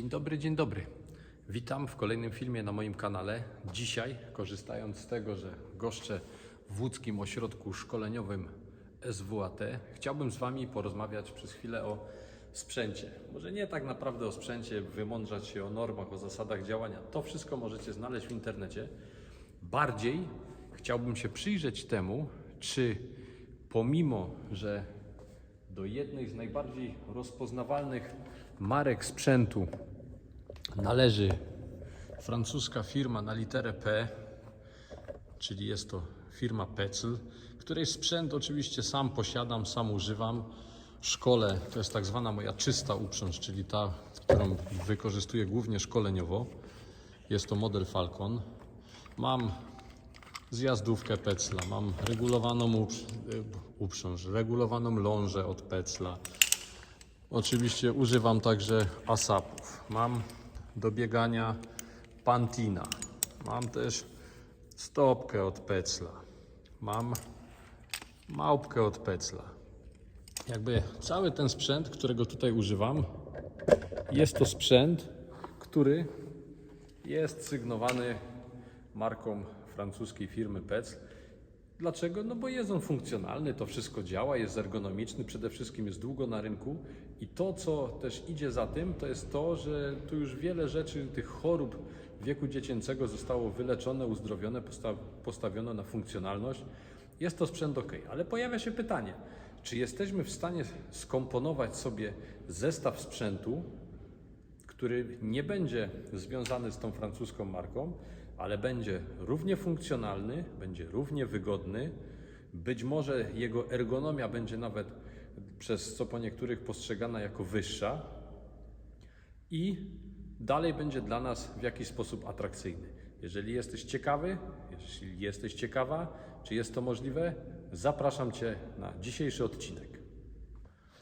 Dzień dobry, dzień dobry. Witam w kolejnym filmie na moim kanale. Dzisiaj, korzystając z tego, że goszczę w łódzkim ośrodku szkoleniowym SWAT, chciałbym z Wami porozmawiać przez chwilę o sprzęcie. Może nie tak naprawdę o sprzęcie, wymądrzać się o normach, o zasadach działania. To wszystko możecie znaleźć w internecie. Bardziej chciałbym się przyjrzeć temu, czy pomimo, że do jednej z najbardziej rozpoznawalnych marek sprzętu należy francuska firma na literę P, czyli jest to firma Pecl, której sprzęt oczywiście sam posiadam, sam używam. Szkole to jest tak zwana moja czysta uprząż, czyli ta, którą wykorzystuję głównie szkoleniowo. Jest to model Falcon. Mam zjazdówkę Pecla, mam regulowaną uprz- y, uprząż, regulowaną lążę od Pecla. Oczywiście używam także asapów. Mam do biegania Pantina. Mam też stopkę od Pecla. Mam małpkę od Pecla. Jakby cały ten sprzęt, którego tutaj używam, jest to sprzęt, który jest sygnowany marką francuskiej firmy Pecl. Dlaczego? No bo jest on funkcjonalny, to wszystko działa, jest ergonomiczny, przede wszystkim jest długo na rynku i to, co też idzie za tym, to jest to, że tu już wiele rzeczy, tych chorób wieku dziecięcego zostało wyleczone, uzdrowione, posta- postawiono na funkcjonalność. Jest to sprzęt ok, ale pojawia się pytanie, czy jesteśmy w stanie skomponować sobie zestaw sprzętu, który nie będzie związany z tą francuską marką, ale będzie równie funkcjonalny, będzie równie wygodny. Być może jego ergonomia będzie nawet przez co po niektórych postrzegana jako wyższa i dalej będzie dla nas w jakiś sposób atrakcyjny. Jeżeli jesteś ciekawy, jeśli jesteś ciekawa, czy jest to możliwe, zapraszam Cię na dzisiejszy odcinek.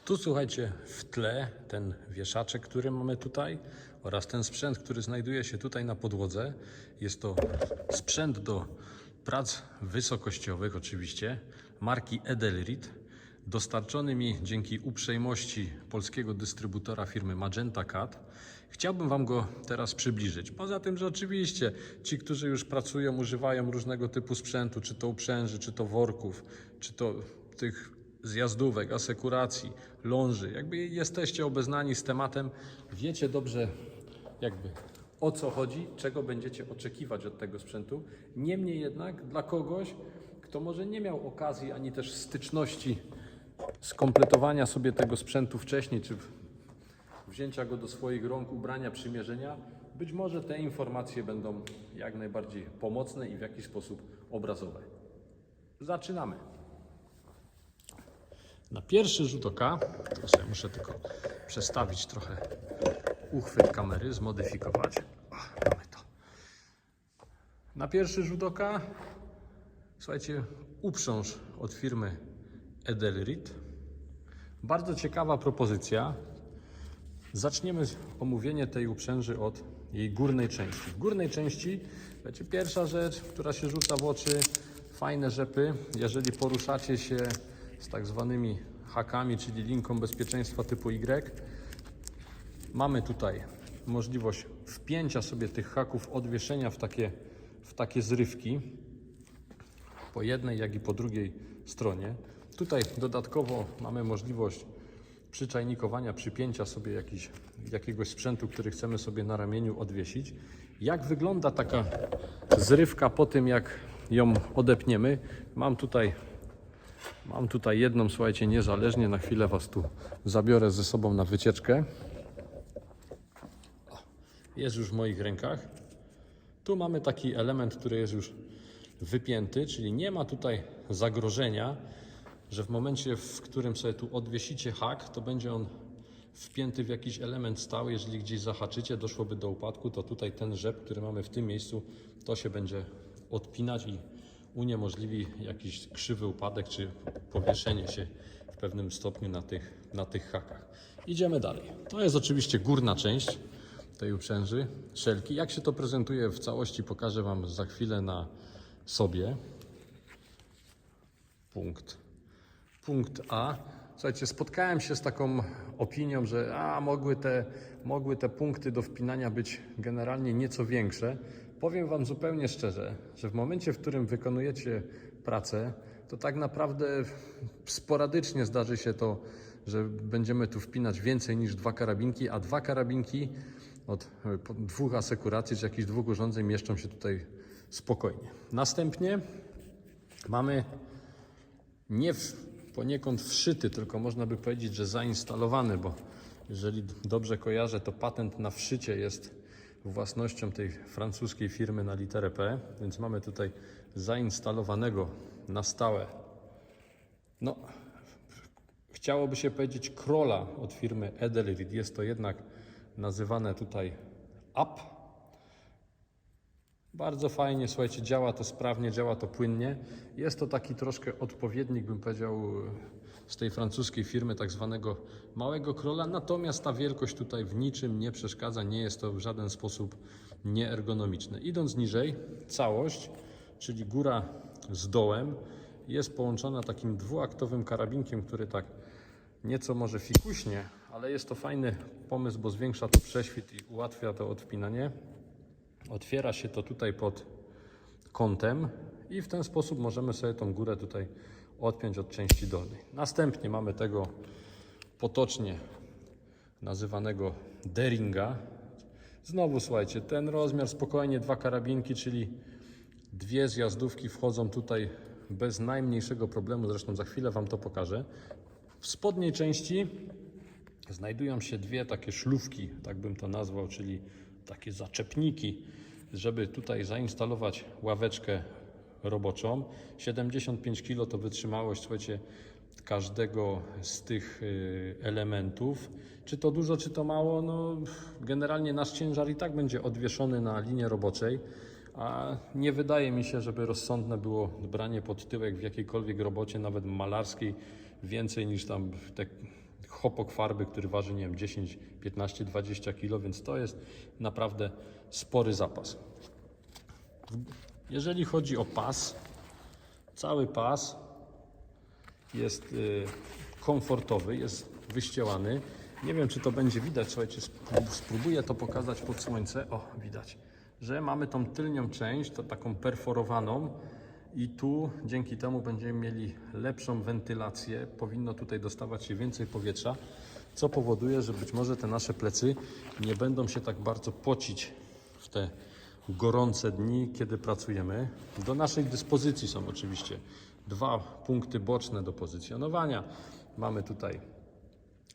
Tu słuchajcie, w tle ten wieszaczek, który mamy tutaj oraz ten sprzęt, który znajduje się tutaj na podłodze. Jest to sprzęt do prac wysokościowych oczywiście, marki Edelrit, dostarczony mi dzięki uprzejmości polskiego dystrybutora firmy Magenta Cat. Chciałbym Wam go teraz przybliżyć. Poza tym, że oczywiście ci, którzy już pracują, używają różnego typu sprzętu, czy to uprzęży, czy to worków, czy to tych zjazdówek, asekuracji, ląży. Jakby jesteście obeznani z tematem, wiecie dobrze jakby o co chodzi, czego będziecie oczekiwać od tego sprzętu. Niemniej jednak dla kogoś, kto może nie miał okazji ani też styczności skompletowania sobie tego sprzętu wcześniej, czy wzięcia go do swoich rąk, ubrania, przymierzenia, być może te informacje będą jak najbardziej pomocne i w jakiś sposób obrazowe. Zaczynamy. Na pierwszy rzut oka, to sobie muszę tylko przestawić trochę uchwyt kamery, zmodyfikować. O, mamy to. Na pierwszy rzut oka, słuchajcie, uprząż od firmy Edelrit. Bardzo ciekawa propozycja. Zaczniemy omówienie tej uprzęży od jej górnej części. W górnej części będzie pierwsza rzecz, która się rzuca w oczy, fajne rzepy. Jeżeli poruszacie się z tak zwanymi hakami, czyli linką bezpieczeństwa typu Y, mamy tutaj możliwość wpięcia sobie tych haków, odwieszenia w takie, w takie zrywki po jednej, jak i po drugiej stronie. Tutaj dodatkowo mamy możliwość przyczajnikowania, przypięcia sobie jakiś, jakiegoś sprzętu, który chcemy sobie na ramieniu odwiesić. Jak wygląda taka zrywka po tym, jak ją odepniemy? Mam tutaj, mam tutaj jedną, słuchajcie, niezależnie. Na chwilę Was tu zabiorę ze sobą na wycieczkę. Jest już w moich rękach. Tu mamy taki element, który jest już wypięty, czyli nie ma tutaj zagrożenia, że w momencie, w którym sobie tu odwiesicie hak, to będzie on wpięty w jakiś element stały. Jeżeli gdzieś zahaczycie, doszłoby do upadku, to tutaj ten rzep, który mamy w tym miejscu, to się będzie odpinać i uniemożliwi jakiś krzywy upadek czy powieszenie się w pewnym stopniu na tych, na tych hakach. Idziemy dalej. To jest oczywiście górna część tej uprzęży, szelki. Jak się to prezentuje w całości, pokażę Wam za chwilę na sobie. Punkt. Punkt A. Słuchajcie, spotkałem się z taką opinią, że a, mogły, te, mogły te punkty do wpinania być generalnie nieco większe. Powiem Wam zupełnie szczerze, że w momencie, w którym wykonujecie pracę, to tak naprawdę sporadycznie zdarzy się to, że będziemy tu wpinać więcej niż dwa karabinki, a dwa karabinki od e, dwóch asekuracji czy jakichś dwóch urządzeń mieszczą się tutaj spokojnie. Następnie mamy nie poniekąd wszyty, tylko można by powiedzieć, że zainstalowany, bo jeżeli dobrze kojarzę, to patent na wszycie jest własnością tej francuskiej firmy na literę P, więc mamy tutaj zainstalowanego na stałe. No, chciałoby się powiedzieć króla od firmy Edelrid. Jest to jednak nazywane tutaj up. Bardzo fajnie, słuchajcie, działa to sprawnie, działa to płynnie. Jest to taki troszkę odpowiednik, bym powiedział, z tej francuskiej firmy, tak zwanego małego króla. Natomiast ta wielkość tutaj w niczym nie przeszkadza, nie jest to w żaden sposób nieergonomiczne. Idąc niżej, całość, czyli góra z dołem, jest połączona takim dwuaktowym karabinkiem, który tak nieco może fikuśnie, ale jest to fajny pomysł, bo zwiększa to prześwit i ułatwia to odpinanie. Otwiera się to tutaj pod kątem i w ten sposób możemy sobie tą górę tutaj odpiąć od części dolnej. Następnie mamy tego potocznie nazywanego deringa. Znowu słuchajcie, ten rozmiar spokojnie dwa karabinki, czyli dwie zjazdówki wchodzą tutaj bez najmniejszego problemu, zresztą za chwilę Wam to pokażę. W spodniej części znajdują się dwie takie szlufki, tak bym to nazwał, czyli takie zaczepniki, żeby tutaj zainstalować ławeczkę roboczą. 75 kg to wytrzymałość, słuchajcie, każdego z tych y, elementów. Czy to dużo, czy to mało? No, generalnie nasz ciężar i tak będzie odwieszony na linii roboczej, a nie wydaje mi się, żeby rozsądne było branie pod tyłek w jakiejkolwiek robocie, nawet malarskiej, więcej niż tam te chopok farby, który waży, nie wiem, 10, 15, 20 kg, więc to jest naprawdę spory zapas. Jeżeli chodzi o pas, cały pas jest y, komfortowy, jest wyścielany. Nie wiem, czy to będzie widać, słuchajcie, spró- spróbuję to pokazać pod słońce. O, widać, że mamy tą tylnią część, to taką perforowaną i tu dzięki temu będziemy mieli lepszą wentylację. Powinno tutaj dostawać się więcej powietrza, co powoduje, że być może te nasze plecy nie będą się tak bardzo pocić w te gorące dni, kiedy pracujemy. Do naszej dyspozycji są oczywiście dwa punkty boczne do pozycjonowania. Mamy tutaj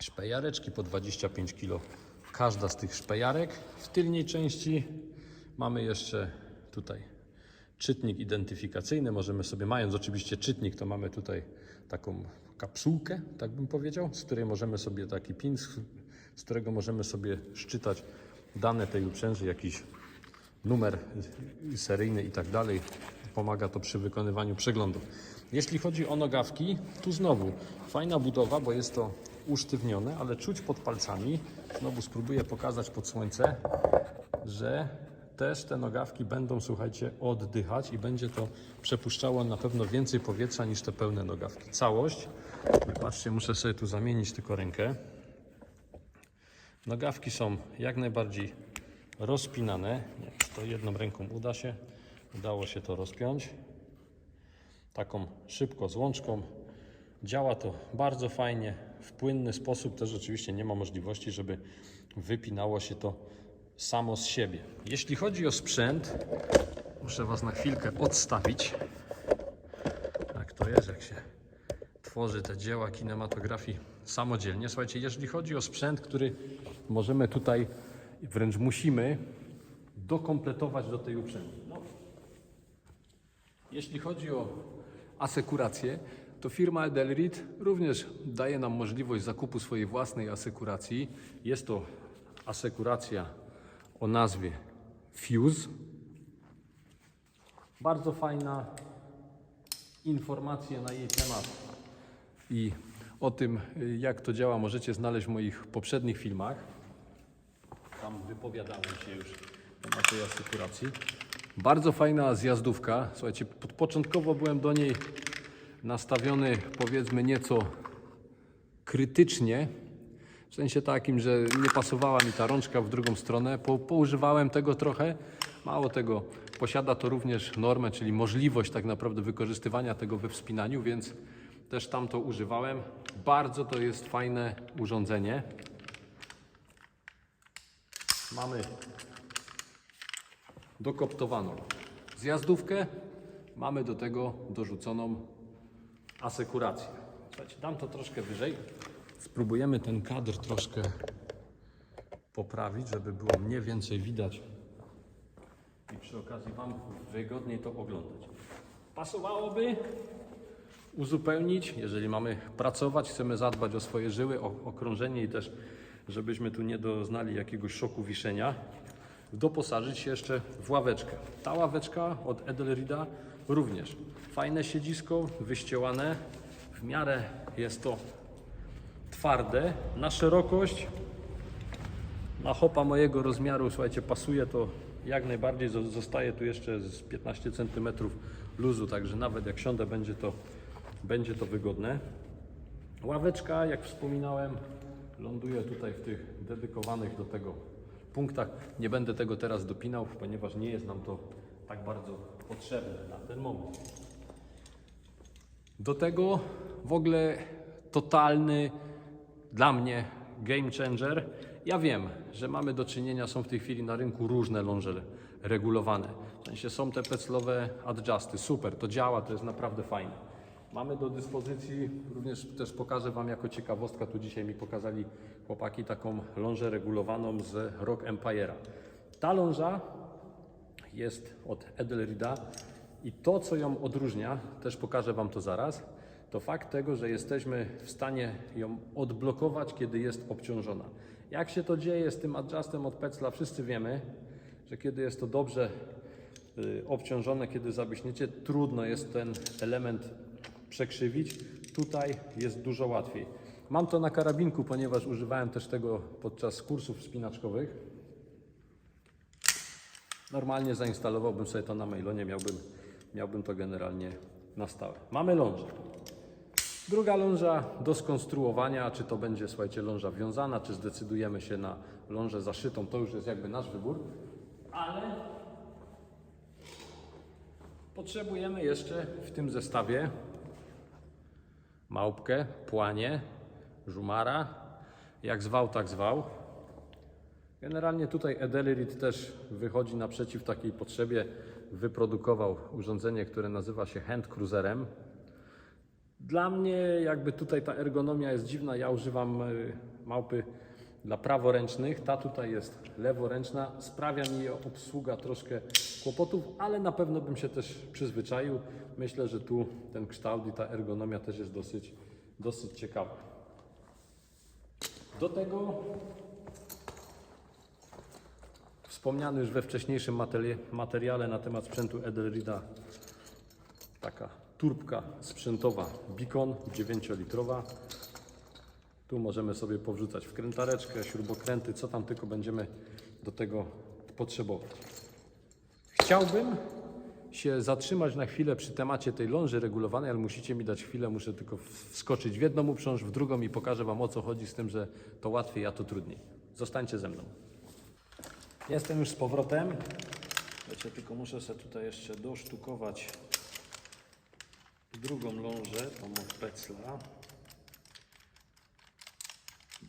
szpejareczki po 25 kg. Każda z tych szpejarek. W tylnej części mamy jeszcze tutaj czytnik identyfikacyjny. Możemy sobie, mając oczywiście czytnik, to mamy tutaj taką kapsułkę, tak bym powiedział, z której możemy sobie taki pin, z- którego możemy sobie szczytać dane tej uprzęży, jakiś numer seryjny i tak dalej. Pomaga to przy wykonywaniu przeglądów. Jeśli chodzi o nogawki, tu znowu fajna budowa, bo jest to usztywnione, ale czuć pod palcami, znowu spróbuję pokazać pod słońce, że też te nogawki będą, słuchajcie, oddychać i będzie to przepuszczało na pewno więcej powietrza niż te pełne nogawki. Całość, patrzcie, muszę sobie tu zamienić tylko rękę. Nogawki są jak najbardziej rozpinane. To jedną ręką uda się. Udało się to rozpiąć. Taką szybko z łączką. Działa to bardzo fajnie, w płynny sposób. Też oczywiście nie ma możliwości, żeby wypinało się to samo z siebie. Jeśli chodzi o sprzęt, muszę Was na chwilkę odstawić. Tak to jest, jak się tworzy te dzieła kinematografii samodzielnie. Słuchajcie, jeżeli chodzi o sprzęt, który możemy tutaj, wręcz musimy, dokompletować do tej uprzęgi. No, jeśli chodzi o asekurację, to firma Edelrid również daje nam możliwość zakupu swojej własnej asekuracji. Jest to asekuracja o nazwie Fuse. Bardzo fajna informacje na jej temat i o tym, jak to działa, możecie znaleźć w moich poprzednich filmach. Tam wypowiadałem się już na tej asekuracji. Bardzo fajna zjazdówka. Słuchajcie, początkowo byłem do niej nastawiony, powiedzmy, nieco krytycznie, w sensie takim, że nie pasowała mi ta rączka w drugą stronę. Po, poużywałem tego trochę. Mało tego, posiada to również normę, czyli możliwość tak naprawdę wykorzystywania tego we wspinaniu, więc też tam to używałem. Bardzo to jest fajne urządzenie. Mamy dokoptowaną zjazdówkę, mamy do tego dorzuconą asekurację. Słuchajcie, dam to troszkę wyżej. Spróbujemy ten kadr troszkę poprawić, żeby było mniej więcej widać i przy okazji Wam wygodniej to oglądać. Pasowałoby uzupełnić, jeżeli mamy pracować, chcemy zadbać o swoje żyły, o okrążenie i też, żebyśmy tu nie doznali jakiegoś szoku wiszenia, doposażyć się jeszcze w ławeczkę. Ta ławeczka od Edelrida również. Fajne siedzisko, wyściełane. W miarę jest to twarde, na szerokość, na hopa mojego rozmiaru, słuchajcie, pasuje to jak najbardziej. Zo- Zostaje tu jeszcze z 15 cm luzu, także nawet jak siądę, będzie to, będzie to wygodne. Ławeczka, jak wspominałem, ląduje tutaj w tych dedykowanych do tego punktach. Nie będę tego teraz dopinał, ponieważ nie jest nam to tak bardzo potrzebne na ten moment. Do tego w ogóle totalny dla mnie game changer. Ja wiem, że mamy do czynienia, są w tej chwili na rynku różne ląże regulowane. W sensie są te peclowe adjusty, super, to działa, to jest naprawdę fajne. Mamy do dyspozycji, również też pokażę Wam jako ciekawostka, tu dzisiaj mi pokazali chłopaki taką lążę regulowaną z Rock Empire'a. Ta ląża jest od Edelrida i to, co ją odróżnia, też pokażę Wam to zaraz, to fakt tego, że jesteśmy w stanie ją odblokować, kiedy jest obciążona. Jak się to dzieje z tym adjustem od Pecla, wszyscy wiemy, że kiedy jest to dobrze y, obciążone, kiedy zabiśniecie, trudno jest ten element przekrzywić. Tutaj jest dużo łatwiej. Mam to na karabinku, ponieważ używałem też tego podczas kursów wspinaczkowych. Normalnie zainstalowałbym sobie to na mailonie, miałbym, miałbym to generalnie na stałe. Mamy lążę. Druga ląża do skonstruowania, czy to będzie, słuchajcie, ląża wiązana, czy zdecydujemy się na lążę zaszytą, to już jest jakby nasz wybór, ale potrzebujemy jeszcze w tym zestawie małpkę, płanie, żumara, jak zwał, tak zwał. Generalnie tutaj Edelrid też wychodzi naprzeciw takiej potrzebie. Wyprodukował urządzenie, które nazywa się Hand Cruiserem. Dla mnie jakby tutaj ta ergonomia jest dziwna. Ja używam y, małpy dla praworęcznych. Ta tutaj jest leworęczna. Sprawia mi obsługa troszkę kłopotów, ale na pewno bym się też przyzwyczaił. Myślę, że tu ten kształt i ta ergonomia też jest dosyć, dosyć ciekawa. Do tego Wspomniany już we wcześniejszym materiale na temat sprzętu Edelrida taka turbka sprzętowa Beacon 9-litrowa. Tu możemy sobie powrzucać wkrętareczkę, śrubokręty, co tam tylko będziemy do tego potrzebować. Chciałbym się zatrzymać na chwilę przy temacie tej ląży regulowanej, ale musicie mi dać chwilę, muszę tylko wskoczyć w jedną uprząż, w drugą i pokażę Wam o co chodzi z tym, że to łatwiej, a to trudniej. Zostańcie ze mną. Jestem już z powrotem. Wiecie, tylko muszę sobie tutaj jeszcze dosztukować drugą lążę, tą od Pecla.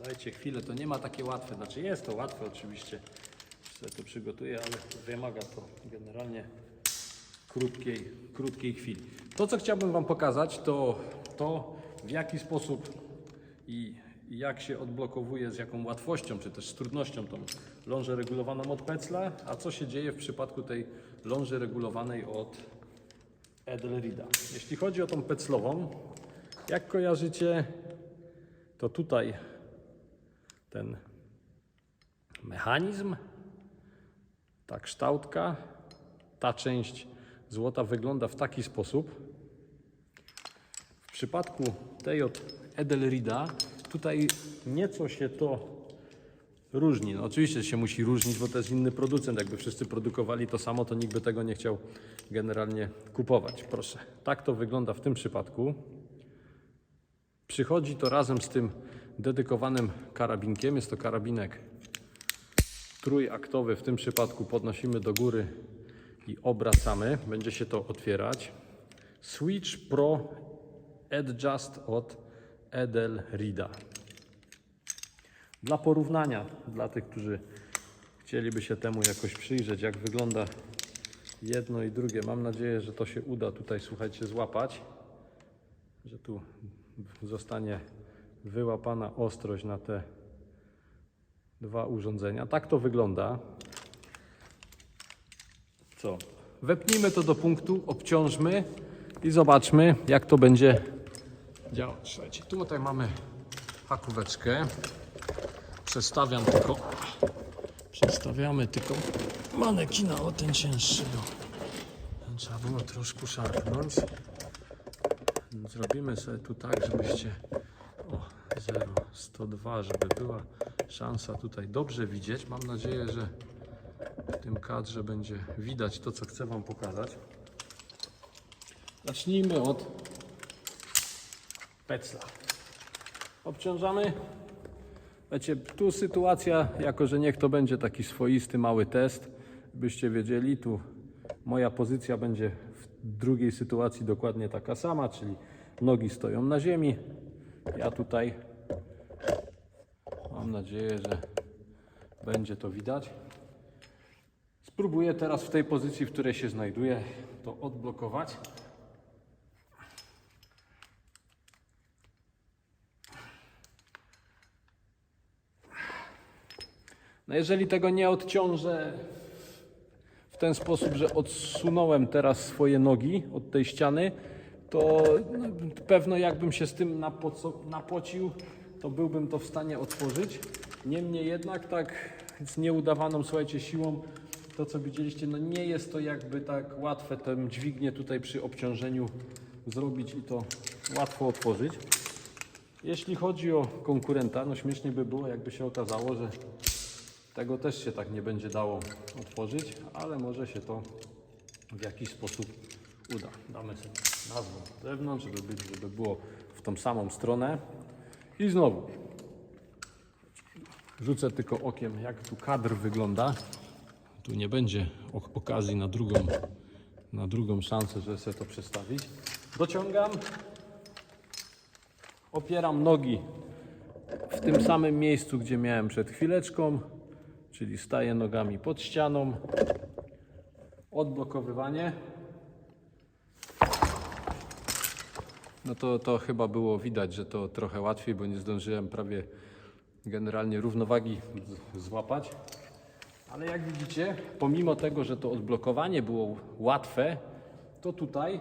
Dajcie chwilę, to nie ma takie łatwe. Znaczy jest to łatwe oczywiście, sobie to przygotuję, ale wymaga to generalnie krótkiej, krótkiej chwili. To, co chciałbym Wam pokazać, to to, w jaki sposób i jak się odblokowuje, z jaką łatwością, czy też z trudnością tą lążę regulowaną od Pecla, a co się dzieje w przypadku tej ląży regulowanej od Edelrida. Jeśli chodzi o tą peclową, jak kojarzycie, to tutaj ten mechanizm, ta kształtka, ta część złota wygląda w taki sposób. W przypadku tej od Edelrida tutaj nieco się to różni. No oczywiście się musi różnić, bo to jest inny producent. Jakby wszyscy produkowali to samo, to nikt by tego nie chciał generalnie kupować. Proszę, tak to wygląda w tym przypadku. Przychodzi to razem z tym dedykowanym karabinkiem. Jest to karabinek trójaktowy. W tym przypadku podnosimy do góry i obracamy. Będzie się to otwierać. Switch Pro Adjust od Edelrida. Dla porównania, dla tych, którzy chcieliby się temu jakoś przyjrzeć, jak wygląda jedno i drugie. Mam nadzieję, że to się uda tutaj, słuchajcie, złapać, że tu zostanie wyłapana ostrość na te dwa urządzenia. Tak to wygląda. Co? Wepnijmy to do punktu, obciążmy i zobaczmy, jak to będzie działać. Słuchajcie, tu tutaj mamy hakóweczkę. Przestawiam tylko. Przestawiamy tylko manekina o ten cięższy. Trzeba było troszkę szarpnąć. Zrobimy sobie tu tak, żebyście o 0, 102, żeby była szansa tutaj dobrze widzieć. Mam nadzieję, że w tym kadrze będzie widać to, co chcę Wam pokazać. Zacznijmy od pecla. Obciążamy. Wiecie, tu sytuacja, jako że niech to będzie taki swoisty mały test, byście wiedzieli, tu moja pozycja będzie w drugiej sytuacji dokładnie taka sama, czyli nogi stoją na ziemi. Ja tutaj mam nadzieję, że będzie to widać. Spróbuję teraz w tej pozycji, w której się znajduję, to odblokować. No jeżeli tego nie odciążę w ten sposób, że odsunąłem teraz swoje nogi od tej ściany, to no, pewno jakbym się z tym napoco- napocił, to byłbym to w stanie otworzyć. Niemniej jednak tak z nieudawaną, słuchajcie, siłą, to co widzieliście, no nie jest to jakby tak łatwe tę dźwignię tutaj przy obciążeniu zrobić i to łatwo otworzyć. Jeśli chodzi o konkurenta, no śmiesznie by było, jakby się okazało, że tego też się tak nie będzie dało otworzyć, ale może się to w jakiś sposób uda. Damy sobie nazwę z zewnątrz, żeby, być, żeby było w tą samą stronę. I znowu rzucę tylko okiem, jak tu kadr wygląda. Tu nie będzie okazji na drugą, na drugą szansę, żeby sobie to przestawić. Dociągam, opieram nogi w tym samym miejscu, gdzie miałem przed chwileczką, czyli staję nogami pod ścianą. Odblokowywanie. No to, to chyba było widać, że to trochę łatwiej, bo nie zdążyłem prawie generalnie równowagi złapać. Ale jak widzicie, pomimo tego, że to odblokowanie było łatwe, to tutaj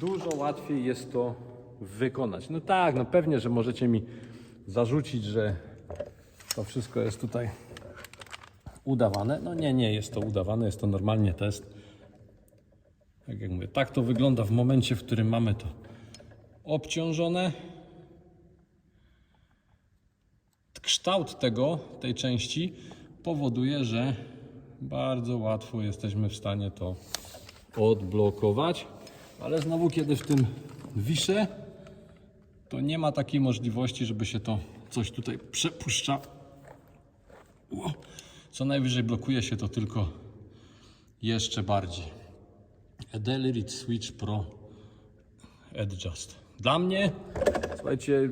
dużo łatwiej jest to wykonać. No tak, no pewnie, że możecie mi zarzucić, że to wszystko jest tutaj udawane. No nie, nie jest to udawane, jest to normalnie test. Tak jak mówię, tak to wygląda w momencie, w którym mamy to obciążone. Kształt tego, tej części powoduje, że bardzo łatwo jesteśmy w stanie to odblokować. Ale znowu, kiedy w tym wiszę, to nie ma takiej możliwości, żeby się to coś tutaj przepuszcza. Co najwyżej blokuje się to tylko jeszcze bardziej. Edelrid Switch Pro Adjust. Dla mnie, słuchajcie,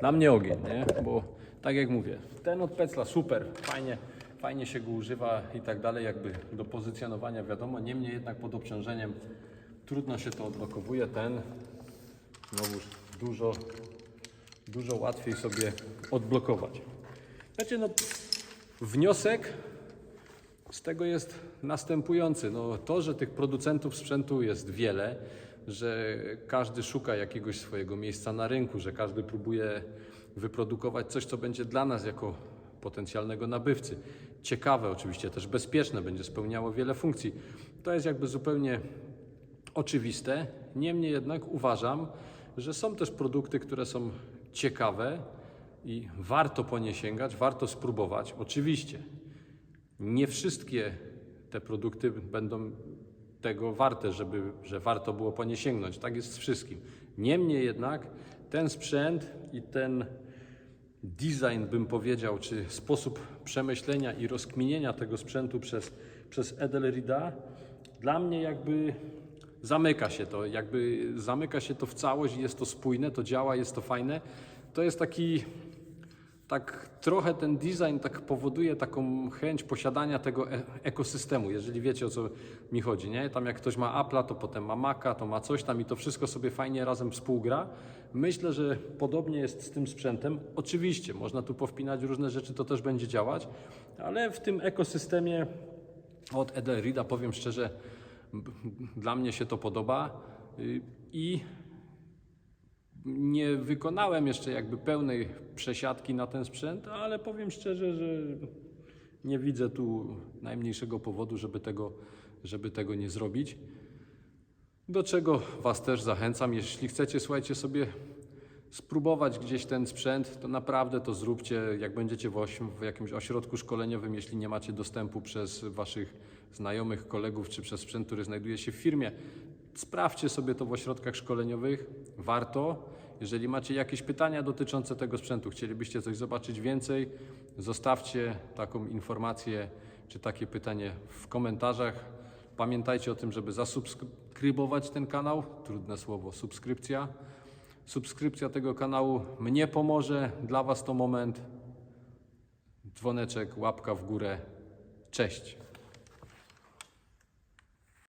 dla mnie ogień, nie? Bo tak jak mówię, ten od Pecla super, fajnie, fajnie się go używa i tak dalej, jakby do pozycjonowania wiadomo, niemniej jednak pod obciążeniem trudno się to odblokowuje. Ten znowuż dużo, dużo łatwiej sobie odblokować. Znaczy, no, wniosek z tego jest następujący. No, to, że tych producentów sprzętu jest wiele, że każdy szuka jakiegoś swojego miejsca na rynku, że każdy próbuje wyprodukować coś, co będzie dla nas jako potencjalnego nabywcy ciekawe, oczywiście też bezpieczne, będzie spełniało wiele funkcji. To jest jakby zupełnie oczywiste. Niemniej jednak uważam, że są też produkty, które są ciekawe i warto po nie sięgać, warto spróbować. Oczywiście nie wszystkie te produkty będą tego warte, żeby, że warto było po nie sięgnąć. Tak jest z wszystkim. Niemniej jednak ten sprzęt i ten design, bym powiedział, czy sposób przemyślenia i rozkminienia tego sprzętu przez, przez Edelrida, dla mnie jakby zamyka się to, jakby zamyka się to w całość, jest to spójne, to działa, jest to fajne. To jest taki, tak trochę ten design tak powoduje taką chęć posiadania tego e- ekosystemu, jeżeli wiecie o co mi chodzi, nie? Tam jak ktoś ma Apple'a, to potem ma Maca, to ma coś tam i to wszystko sobie fajnie razem współgra. Myślę, że podobnie jest z tym sprzętem. Oczywiście, można tu powpinać różne rzeczy, to też będzie działać, ale w tym ekosystemie od Edelrida powiem szczerze, dla mnie się to podoba y, i nie wykonałem jeszcze jakby pełnej przesiadki na ten sprzęt, ale powiem szczerze, że nie widzę tu najmniejszego powodu, żeby tego, żeby tego nie zrobić. Do czego Was też zachęcam, jeśli chcecie, słuchajcie sobie, spróbować gdzieś ten sprzęt, to naprawdę to zróbcie, jak będziecie w, w jakimś ośrodku szkoleniowym, jeśli nie macie dostępu przez Waszych znajomych, kolegów, czy przez sprzęt, który znajduje się w firmie. Sprawdźcie sobie to w ośrodkach szkoleniowych, warto. Jeżeli macie jakieś pytania dotyczące tego sprzętu, chcielibyście coś zobaczyć więcej, zostawcie taką informację czy takie pytanie w komentarzach. Pamiętajcie o tym, żeby zasubskrybować ten kanał. Trudne słowo, subskrypcja. Subskrypcja tego kanału mnie pomoże, dla Was to moment. Dzwoneczek, łapka w górę. Cześć.